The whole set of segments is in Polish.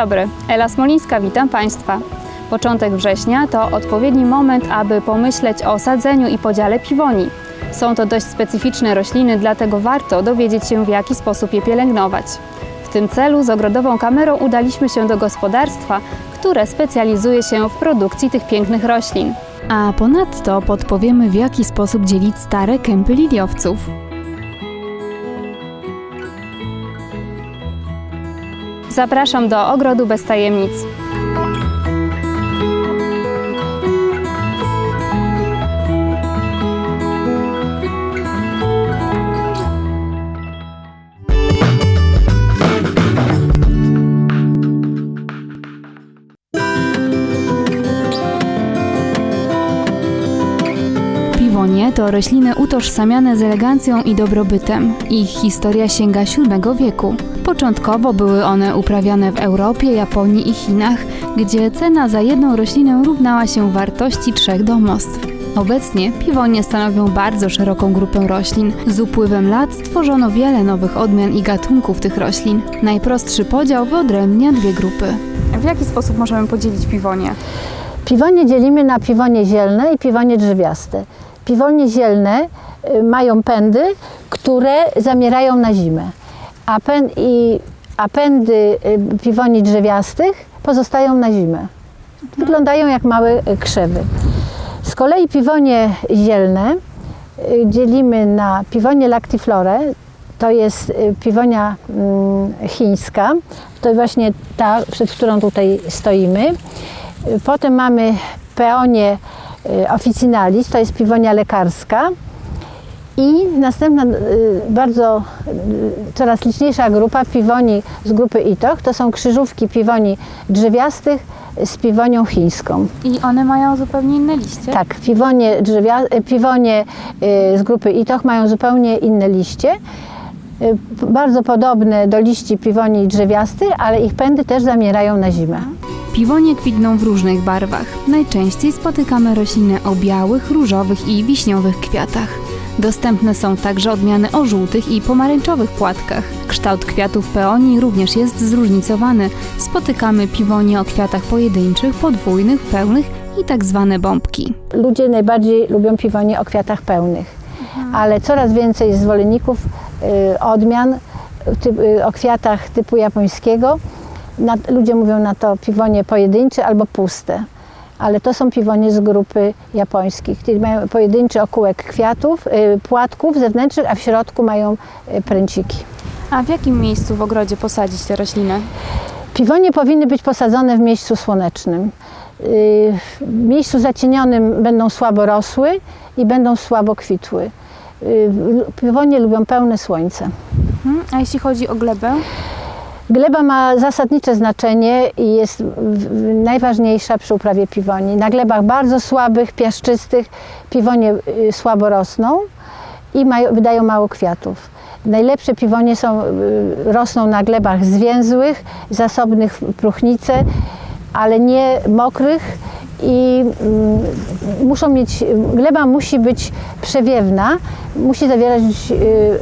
Dobry, Ela Smolińska, witam Państwa. Początek września to odpowiedni moment, aby pomyśleć o sadzeniu i podziale piwoni. Są to dość specyficzne rośliny, dlatego warto dowiedzieć się, w jaki sposób je pielęgnować. W tym celu z ogrodową kamerą udaliśmy się do gospodarstwa, które specjalizuje się w produkcji tych pięknych roślin. A ponadto podpowiemy, w jaki sposób dzielić stare kępy liliowców. Zapraszam do ogrodu bez tajemnic. Piwonie to rośliny utożsamiane z elegancją i dobrobytem. Ich historia sięga VII wieku. Początkowo były one uprawiane w Europie, Japonii i Chinach, gdzie cena za jedną roślinę równała się wartości trzech domostw. Obecnie piwonie stanowią bardzo szeroką grupę roślin. Z upływem lat stworzono wiele nowych odmian i gatunków tych roślin. Najprostszy podział wyodrębnia dwie grupy. W jaki sposób możemy podzielić piwonie? Piwonie dzielimy na piwonie zielne i piwonie drzewiaste. Piwonie zielne y, mają pędy, które zamierają na zimę, a, pę, i, a pędy y, piwoni drzewiastych pozostają na zimę. Wyglądają jak małe y, krzewy. Z kolei piwonie zielne y, dzielimy na piwonie lactiflore, to jest piwonia mm, chińska, to właśnie ta, przed którą tutaj stoimy. Potem mamy peonię y, officinalis, to jest piwonia lekarska. I następna y, bardzo y, coraz liczniejsza grupa piwoni z grupy Itoch, to są krzyżówki piwoni drzewiastych z piwonią chińską. I one mają zupełnie inne liście? Tak, piwonie, drzewia, piwonie y, z grupy Itoch mają zupełnie inne liście. Bardzo podobne do liści piwoni drzewiastych, ale ich pędy też zamierają na zimę. Piwonie kwitną w różnych barwach. Najczęściej spotykamy rośliny o białych, różowych i wiśniowych kwiatach. Dostępne są także odmiany o żółtych i pomarańczowych płatkach. Kształt kwiatów peonii również jest zróżnicowany. Spotykamy piwonie o kwiatach pojedynczych, podwójnych, pełnych i tak zwane bombki. Ludzie najbardziej lubią piwonie o kwiatach pełnych, ale coraz więcej jest zwolenników y, odmian typ, y, o kwiatach typu japońskiego. Na, ludzie mówią na to piwonie pojedyncze albo puste, ale to są piwonie z grupy japońskich, które mają pojedynczy okułek kwiatów, y, płatków zewnętrznych, a w środku mają y, pręciki. A w jakim miejscu w ogrodzie posadzić te rośliny? Piwonie powinny być posadzone w miejscu słonecznym. Yy, W miejscu zacienionym będą słabo rosły i będą słabo kwitły. Piwonie lubią pełne słońce. Hmm? A jeśli chodzi o glebę? Gleba ma zasadnicze znaczenie i jest najważniejsza przy uprawie piwoni. Na glebach bardzo słabych, piaszczystych piwonie y, słabo rosną i mają, wydają mało kwiatów. Najlepsze piwonie są, y, rosną na glebach zwięzłych, zasobnych w próchnice, ale nie mokrych i mm, muszą mieć, gleba musi być przewiewna, musi zawierać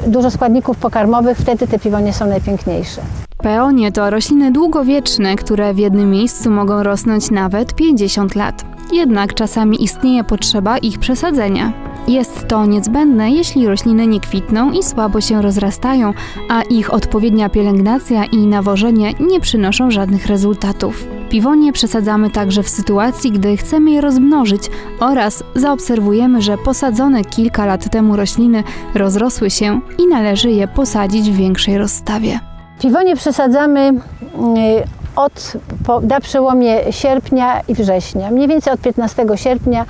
y, dużo składników pokarmowych, wtedy te piwonie są najpiękniejsze. Peonie to rośliny długowieczne, które w jednym miejscu mogą rosnąć nawet 50 lat. Jednak czasami istnieje potrzeba ich przesadzenia. Jest to niezbędne, jeśli rośliny nie kwitną i słabo się rozrastają, a ich odpowiednia pielęgnacja i nawożenie nie przynoszą żadnych rezultatów. Piwonie przesadzamy także w sytuacji, gdy chcemy je rozmnożyć oraz zaobserwujemy, że posadzone kilka lat temu rośliny rozrosły się i należy je posadzić w większej rozstawie. Piwonie przesadzamy y, od, po, na przełomie sierpnia i września. Mniej więcej od 15 sierpnia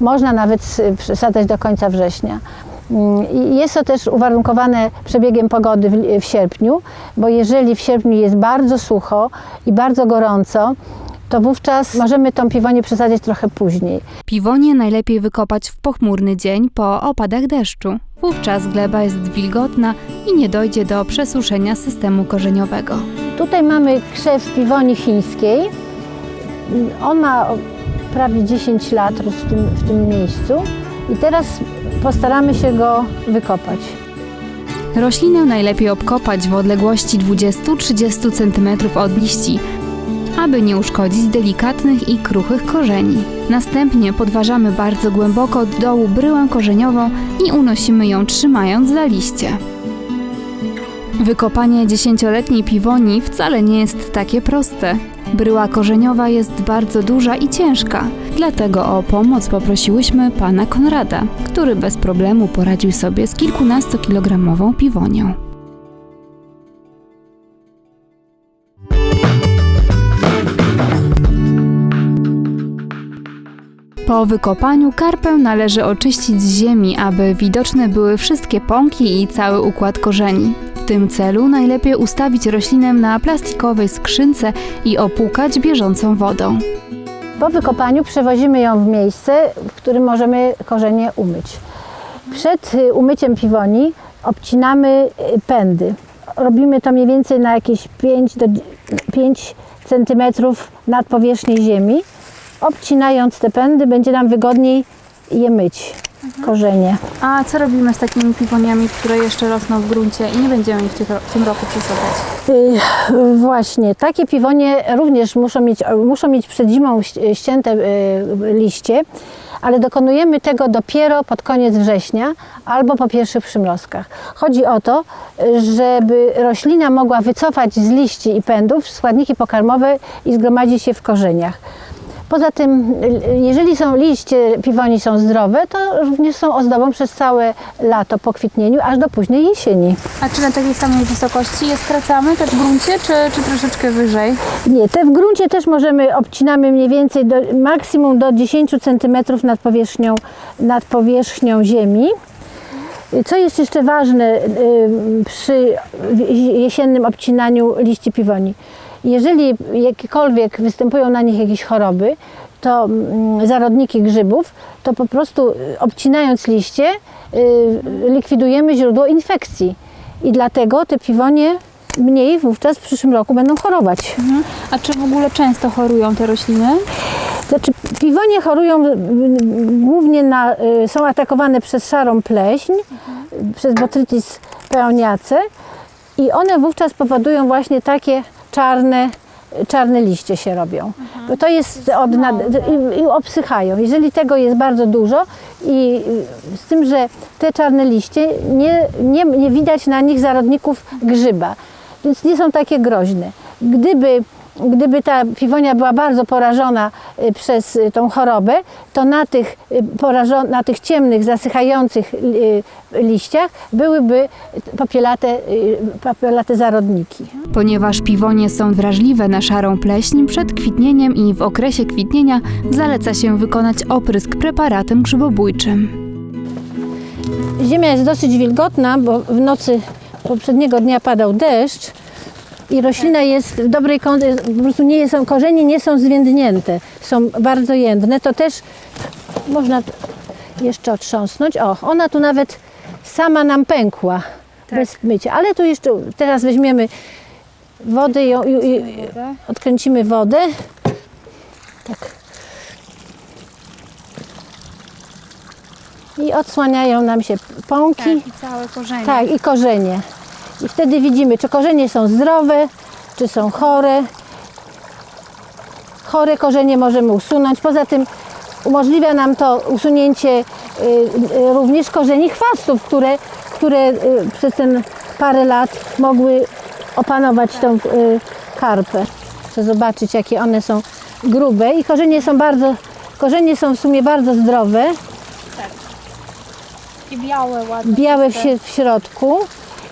można nawet przesadzać do końca września. Y, I jest to też uwarunkowane przebiegiem pogody w, w sierpniu, bo jeżeli w sierpniu jest bardzo sucho i bardzo gorąco, to wówczas możemy tą piwonię przesadzać trochę później. Piwonie najlepiej wykopać w pochmurny dzień po opadach deszczu. Wówczas gleba jest wilgotna i nie dojdzie do przesuszenia systemu korzeniowego. Tutaj mamy krzew piwoni chińskiej. On ma prawie 10 lat w tym, w tym miejscu i teraz postaramy się go wykopać. Roślinę najlepiej obkopać w odległości 20-30 cm od liści. Aby nie uszkodzić delikatnych i kruchych korzeni. Następnie podważamy bardzo głęboko od dołu bryłę korzeniową i unosimy ją trzymając za liście. Wykopanie dziesięcioletniej piwoni wcale nie jest takie proste. Bryła korzeniowa jest bardzo duża i ciężka, dlatego o pomoc poprosiłyśmy pana Konrada, który bez problemu poradził sobie z kilkunastokilogramową piwonią. Po wykopaniu karpę należy oczyścić z ziemi, aby widoczne były wszystkie pąki i cały układ korzeni. W tym celu najlepiej ustawić roślinę na plastikowej skrzynce i opłukać bieżącą wodą. Po wykopaniu przewozimy ją w miejsce, w którym możemy korzenie umyć. Przed y, umyciem piwoni obcinamy y, pędy. Robimy to mniej więcej na jakieś 5 do 5 cm nad powierzchnią ziemi. Obcinając te pędy będzie nam wygodniej je myć, korzenie. A co robimy z takimi piwoniami, które jeszcze rosną w gruncie i nie będziemy ich w tym roku przesadzać? Y, Właśnie, takie piwonie również muszą mieć, muszą mieć przed zimą ścięte y, liście, ale dokonujemy tego dopiero pod koniec września albo po pierwszych przymrozkach. Chodzi o to, żeby roślina mogła wycofać z liści i pędów składniki pokarmowe i zgromadzić je w korzeniach. Poza tym, jeżeli są liście piwoni są zdrowe, to również są ozdobą przez całe lato po kwitnieniu, aż do późnej jesieni. A czy na takiej samej wysokości je skracamy też w gruncie, czy, czy troszeczkę wyżej? Nie, te w gruncie też możemy, obcinamy mniej więcej do, maksimum do 10 cm nad powierzchnią, nad powierzchnią ziemi. Co jest jeszcze ważne y, przy jesiennym obcinaniu liści piwoni? Jeżeli jakiekolwiek występują na nich jakieś choroby, to mm, zarodniki grzybów, to po prostu y, obcinając liście y, likwidujemy źródło infekcji. I dlatego te piwonie mniej wówczas w przyszłym roku będą chorować. A czy w ogóle często chorują te rośliny? Znaczy, piwonie chorują mm, głównie na, y, są atakowane przez szarą pleśń, przez botrytis peoniace i one wówczas powodują właśnie takie czarne, czarne liście się robią. Bo to jest od nad, i, i obsychają. Jeżeli tego jest bardzo dużo i z tym, że te czarne liście nie, nie, nie widać na nich zarodników grzyba, więc nie są takie groźne. Gdyby Gdyby ta piwonia była bardzo porażona y, przez y, tą chorobę, to na tych, y, porażo- na tych ciemnych, zasychających liściach byłyby popielate, popielate zarodniki. Ponieważ piwonie są wrażliwe na szarą pleśń, przed kwitnieniem i w okresie kwitnienia zaleca się wykonać oprysk preparatem grzybobójczym. Ziemia jest dosyć wilgotna, bo w nocy poprzedniego dnia padał deszcz i roślina jest w dobrej kondycji, po prostu nie są, korzenie nie są zwiędnięte, są bardzo jędrne. To też można jeszcze otrząsnąć. O, ona tu nawet sama nam pękła bez mycia, ale tu jeszcze teraz weźmiemy wodę i, i, i odkręcimy wodę. Tak. I odsłaniają nam się pąki. i całe korzenie. Tak, i korzenie. I wtedy widzimy, czy korzenie są zdrowe, czy są chore. Chore korzenie możemy usunąć. Poza tym umożliwia nam to usunięcie y, y, również korzeni chwastów, które, które y, przez ten parę lat mogły opanować tą karpę. Chcę zobaczyć, jakie one są grube. I korzenie są bardzo, korzenie są w sumie bardzo zdrowe. I białe, ładne. białe w, w środku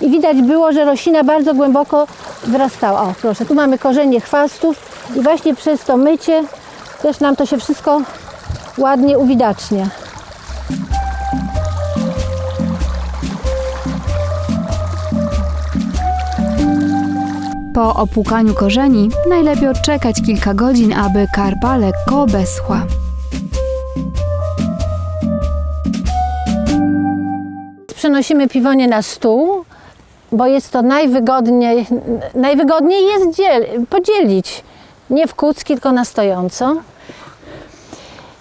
i widać było, że roślina bardzo głęboko wyrastała. O, proszę, tu mamy korzenie chwastów i właśnie przez to mycie też nam to się wszystko ładnie uwidacznia. Po opłukaniu korzeni najlepiej odczekać kilka godzin, aby karpa lekko obeschła. Przenosimy piwonie na stół, bo jest to najwygodniej, najwygodniej jest dziel, podzielić. Nie w kucki, tylko na stojąco.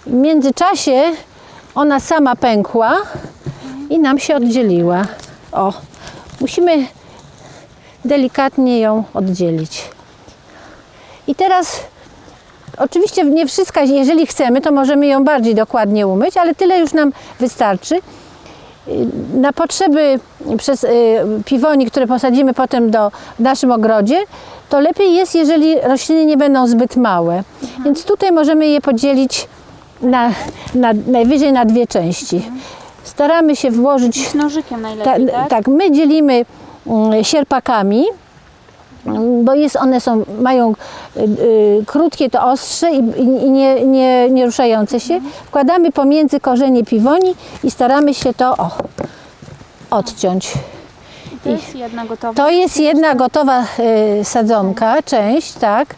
W międzyczasie ona sama pękła i nam się oddzieliła. O, musimy delikatnie ją oddzielić. I teraz Oczywiście nie wszystka, jeżeli chcemy, to możemy ją bardziej dokładnie umyć, ale tyle już nam wystarczy. Na potrzeby przez y, piwoni, które posadzimy potem do, w naszym ogrodzie, to lepiej jest, jeżeli rośliny nie będą zbyt małe. Więc tutaj możemy je podzielić na, na, najwyżej na dwie części. Staramy się włożyć Nożykiem ta, najlepiej, tak? tak, my dzielimy mm, sierpakami, bo jest, one są, mają y, y, krótkie to ostrze i, i i nie, nie, nie ruszające się. Wkładamy pomiędzy korzenie piwoni i staramy się to o, odciąć. To jest jedna gotowa. To jest jedna gotowa y, sadzonka, część, tak.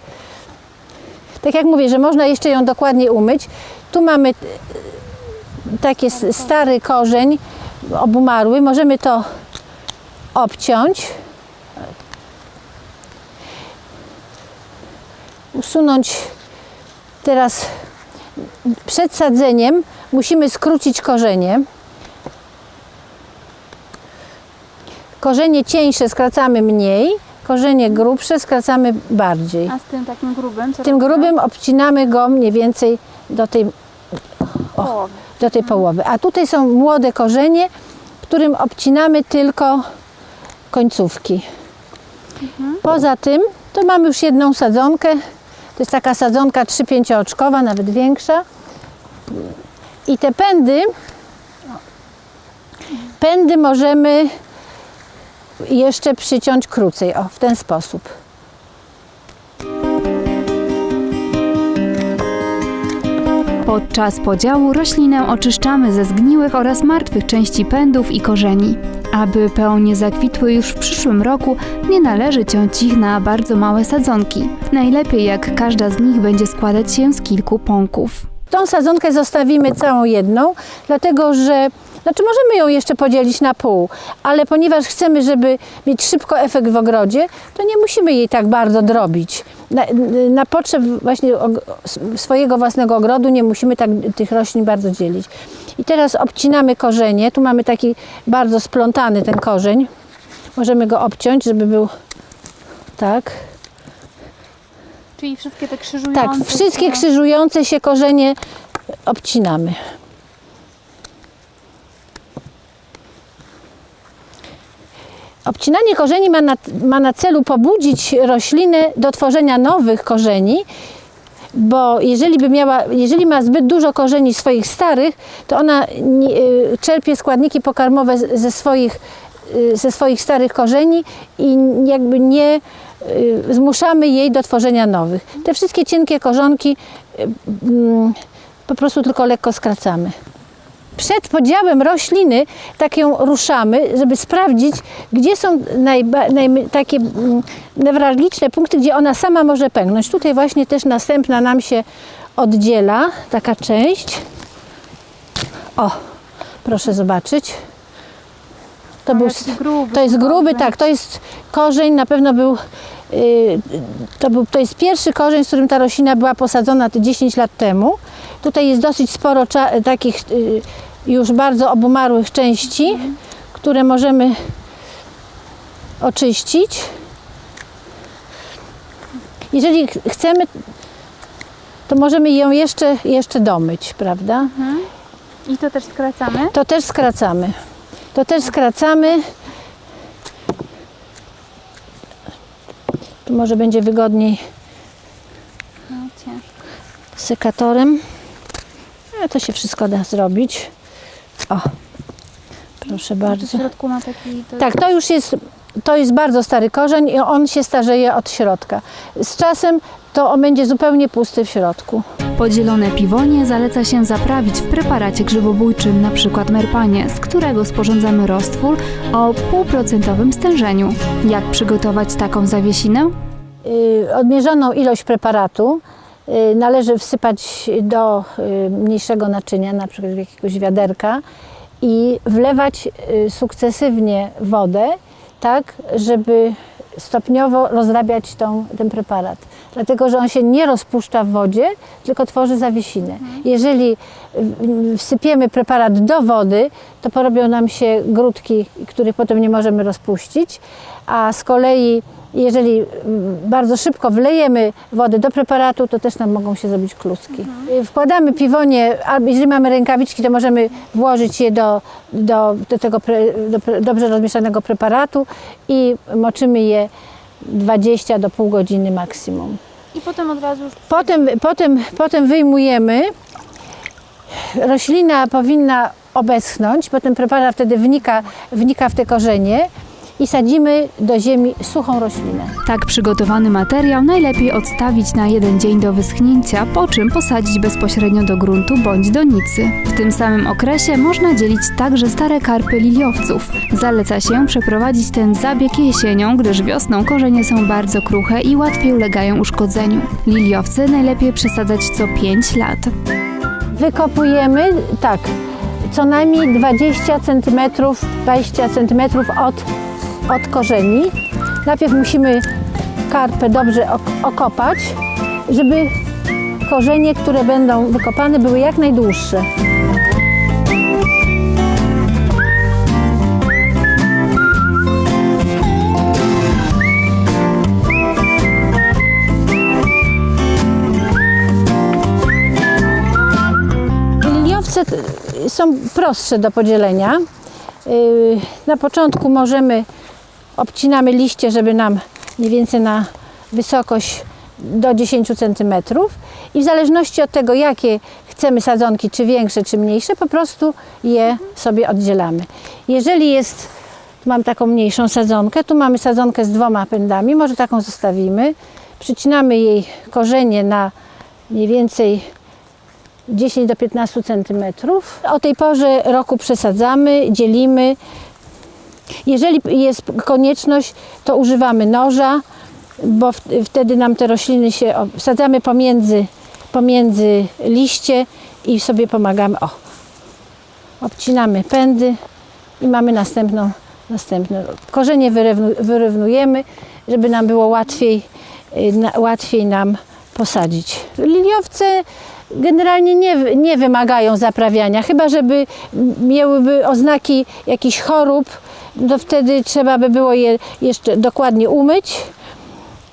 Tak jak mówię, że można jeszcze ją dokładnie umyć. Tu mamy y, taki stary korzeń obumarły. Możemy to obciąć. Usunąć teraz przed sadzeniem musimy skrócić korzenie. Korzenie cieńsze skracamy mniej, korzenie grubsze skracamy bardziej. A z tym takim grubym, co Tym robimy? grubym obcinamy go mniej więcej do tej, Połowy. do tej połowy. A tutaj są młode korzenie, którym obcinamy tylko końcówki. Poza tym to mamy już jedną sadzonkę. To jest taka sadzonka 3-5 oczkowa, nawet większa. I te pędy, pędy możemy jeszcze przyciąć krócej, o, w ten sposób. Podczas podziału roślinę oczyszczamy ze zgniłych oraz martwych części pędów i korzeni. Aby pełnie zakwitły już w przyszłym roku, nie należy ciąć ich na bardzo małe sadzonki. Najlepiej jak każda z nich będzie składać się z kilku pąków. Tą sadzonkę zostawimy całą jedną, dlatego że znaczy możemy ją jeszcze podzielić na pół, ale ponieważ chcemy, żeby mieć szybko efekt w ogrodzie, to nie musimy jej tak bardzo drobić. Na, na potrzeb właśnie swojego własnego ogrodu nie musimy tak tych roślin bardzo dzielić. I teraz obcinamy korzenie. Tu mamy taki bardzo splątany ten korzeń. Możemy go obciąć, żeby był tak. Czyli wszystkie te krzyżujące Tak, wszystkie krzyżujące się korzenie obcinamy. Obcinanie korzeni ma na, ma na celu pobudzić roślinę do tworzenia nowych korzeni, bo jeżeli, by miała, jeżeli ma zbyt dużo korzeni swoich starych, to ona y, czerpie składniki pokarmowe ze swoich, y, ze swoich starych korzeni i jakby nie y, zmuszamy jej do tworzenia nowych. Te wszystkie cienkie korzonki mm, po prostu tylko lekko skracamy. Przed podziałem rośliny tak ją ruszamy, żeby sprawdzić, gdzie są najba, naj, takie mm, newralgiczne punkty, gdzie ona sama może pęknąć. Tutaj właśnie też następna nam się oddziela taka część. O, proszę zobaczyć. To, był, gruby to jest gruby, tak, to jest korzeń, na pewno był, y, to, był, to jest pierwszy korzeń, z którym ta roślina była posadzona te 10 lat temu. Tutaj jest dosyć sporo takich y, już bardzo obumarłych części, które możemy oczyścić. Jeżeli ch- chcemy, to możemy ją jeszcze, jeszcze domyć, prawda? I to też skracamy. To też skracamy. To też skracamy. Tu może będzie wygodniej No, ciężko. sekatorem. A to się wszystko da zrobić. O, proszę W bardzo. środku ma taki... To Tak, to już jest, to jest bardzo stary korzeń i on się starzeje od środka. Z czasem to on będzie zupełnie pusty w środku. Podzielone piwonie zaleca się zaprawić w preparacie grzybobójczym, np. merpanie, z którego sporządzamy roztwór o półprocentowym stężeniu. Jak przygotować taką zawiesinę? Y, odmierzoną ilość preparatu należy wsypać do y, mniejszego naczynia, na przykład jakiegoś wiaderka i wlewać y, sukcesywnie wodę, tak żeby stopniowo rozrabiać tą, ten preparat. Dlatego, że on się nie rozpuszcza w wodzie, tylko tworzy zawiesinę. Jeżeli y, wsypiemy preparat do wody, to porobią nam się grudki, których potem nie możemy rozpuścić, a z kolei Jeżeli mm, bardzo szybko wlejemy wodę do preparatu, to też nam mogą się zrobić kluski. Y, Wkładamy piwonie, albo jeżeli mamy rękawiczki, to możemy włożyć je do, do, do tego pre, do dobrze rozmieszanego preparatu i moczymy je 20 do pół godziny maksimum. I potem od razu już Potem, potem, potem wyjmujemy. Roślina powinna obeschnąć, bo ten preparat wtedy wnika, wnika w te korzenie i sadzimy do ziemi suchą roślinę. Tak przygotowany materiał najlepiej odstawić na jeden dzień do wyschnięcia, po czym posadzić bezpośrednio do gruntu bądź donicy. W tym samym okresie można dzielić także stare karpy liliowców. Zaleca się przeprowadzić ten zabieg jesienią, gdyż wiosną korzenie są bardzo kruche i łatwiej ulegają uszkodzeniu. Liliowce najlepiej przesadzać co 5 lat. Wykopujemy tak, co najmniej 20 cm, 20 cm od, od korzeni. Najpierw musimy karpę dobrze ok- okopać, żeby korzenie, które będą wykopane, były jak najdłuższe. Liliowce t- są prostsze do podzielenia. Yy, Na początku możemy, obcinamy liście, żeby nam mniej więcej na wysokość do 10 cm i w zależności od tego, jakie chcemy sadzonki, czy większe, czy mniejsze, po prostu je sobie oddzielamy. Jeżeli jest, mam taką mniejszą sadzonkę, tu mamy sadzonkę z dwoma pędami, może taką zostawimy. Przycinamy jej korzenie na mniej więcej 10 do 15 cm. O tej porze roku przesadzamy, dzielimy. Jeżeli jest konieczność, to używamy noża, bo wtedy nam te rośliny się wsadzamy pomiędzy, pomiędzy liście i sobie pomagamy. O, obcinamy pędy i mamy następną, następne. Korzenie wyrównujemy, żeby nam było łatwiej, y, łatwiej nam posadzić. Liliowce generalnie nie, nie wymagają zaprawiania, chyba żeby miałyby oznaki jakichś chorób, to wtedy trzeba by było je jeszcze dokładnie umyć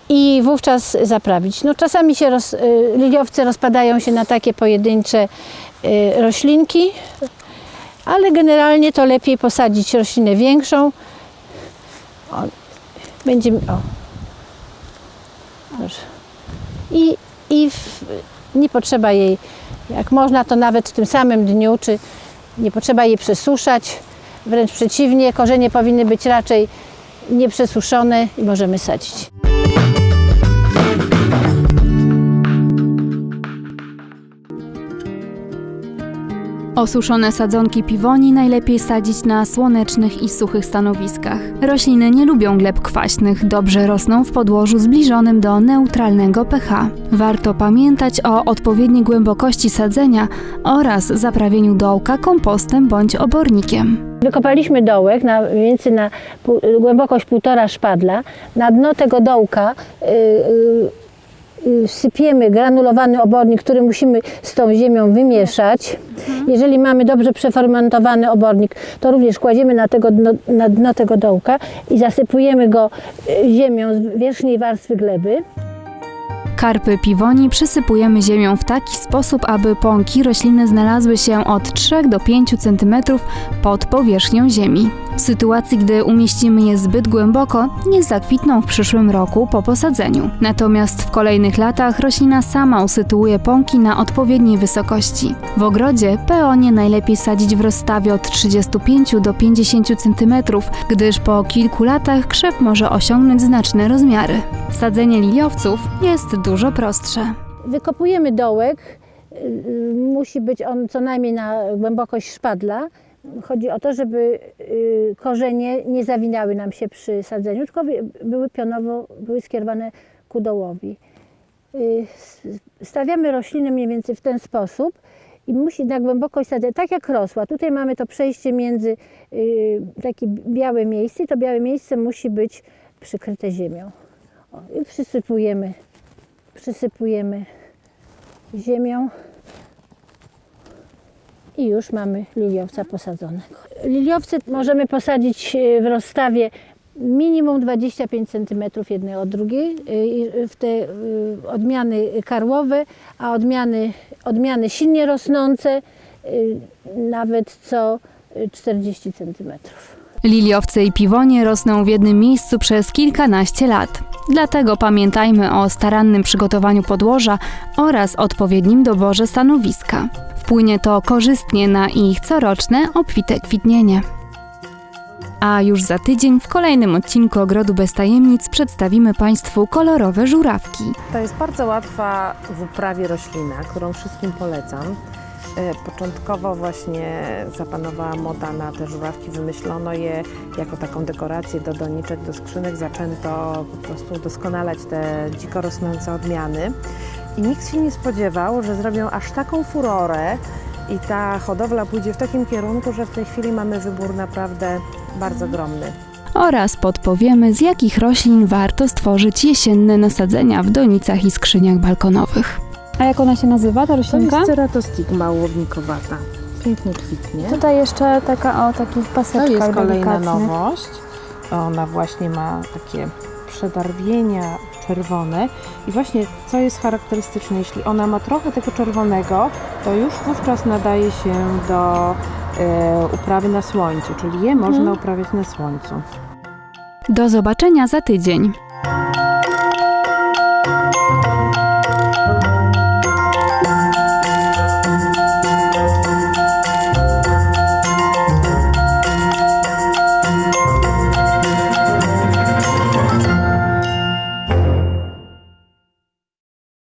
i wówczas zaprawić. No, czasami się roz, y, liliowce rozpadają się na takie pojedyncze y, roślinki, ale generalnie to lepiej posadzić roślinę większą. O, będzie o. I, i w, nie potrzeba jej, jak można, to nawet w tym samym dniu, czy nie potrzeba jej przesuszać. Wręcz przeciwnie, korzenie powinny być raczej nieprzesuszone i możemy sadzić. Osuszone sadzonki piwoni najlepiej sadzić na słonecznych i suchych stanowiskach. Rośliny nie lubią gleb kwaśnych, dobrze rosną w podłożu zbliżonym do neutralnego pH. Warto pamiętać o odpowiedniej głębokości sadzenia oraz zaprawieniu dołka kompostem bądź obornikiem. Wykopaliśmy dołek na mniej więcej na głębokość półtora szpadla. Na dno tego dołka y, y, y, sypiemy granulowany obornik, który musimy z tą ziemią wymieszać. Jeżeli mamy dobrze przefermentowany obornik, to również kładziemy na, tego dno, na dno tego dołka i zasypujemy go y, ziemią z wierzchniej warstwy gleby. Karpy piwoni przysypujemy ziemią w taki sposób, aby pąki rośliny znalazły się od 3 do 5 cm pod powierzchnią ziemi. W sytuacji, gdy umieścimy je zbyt głęboko, nie zakwitną w przyszłym roku po posadzeniu. Natomiast w kolejnych latach roślina sama usytuuje pąki na odpowiedniej wysokości. W ogrodzie peonie najlepiej sadzić w rozstawie od 35 do 50 cm, gdyż po kilku latach krzew może osiągnąć znaczne rozmiary. Sadzenie liliowców jest dużo prostsze. Wykopujemy dołek. y, y, Musi być on co najmniej na głębokość szpadla. Chodzi o to, żeby y, korzenie nie zawinały nam się przy sadzeniu, tylko by- były pionowo, były skierowane ku dołowi. Stawiamy rośliny mniej więcej w ten sposób i musi na głębokość sadzenia, tak jak rosła. Tutaj mamy to przejście między takie białe miejsce to białe miejsce musi być przykryte ziemią. I przysypujemy przysypujemy ziemią i już mamy liliowca posadzonego. Liliowce możemy posadzić e, w rozstawie minimum 25 cm jednej od drugiej, y, w te y, odmiany karłowe, a odmiany, odmiany silnie rosnące nawet co y, 40 cm. Liliowce i piwonie rosną w jednym miejscu przez kilkanaście lat. Dlatego pamiętajmy o starannym przygotowaniu podłoża oraz odpowiednim doborze stanowiska. Wpłynie to korzystnie na ich coroczne obfite kwitnienie. A już za tydzień w kolejnym odcinku Ogrodu Bez Tajemnic przedstawimy Państwu kolorowe żurawki. To jest bardzo łatwa w uprawie roślina, którą wszystkim polecam. E, Początkowo właśnie zapanowała moda na te żurawki, wymyślono je jako taką dekorację do doniczek, do skrzynek. Zaczęto po prostu doskonalać te dziko rosnące odmiany i nikt się nie spodziewał, że zrobią aż taką furorę i ta hodowla pójdzie w takim kierunku, że w tej chwili mamy wybór naprawdę bardzo ogromny. Oraz podpowiemy, z jakich roślin warto stworzyć jesienne nasadzenia w donicach i skrzyniach balkonowych. A jak ona się nazywa, ta To roślinka? jest ceratostigma łownikowata. Pięknie kwitnie. Tutaj jeszcze taka o takich To paseczkach jest kolejna delikatnych. nowość. Ona właśnie ma takie przedarwienia czerwone i właśnie co jest charakterystyczne, jeśli ona ma trochę tego czerwonego, to już wówczas nadaje się do e, uprawy na słońcu, czyli je można uprawiać na słońcu. Do zobaczenia za tydzień.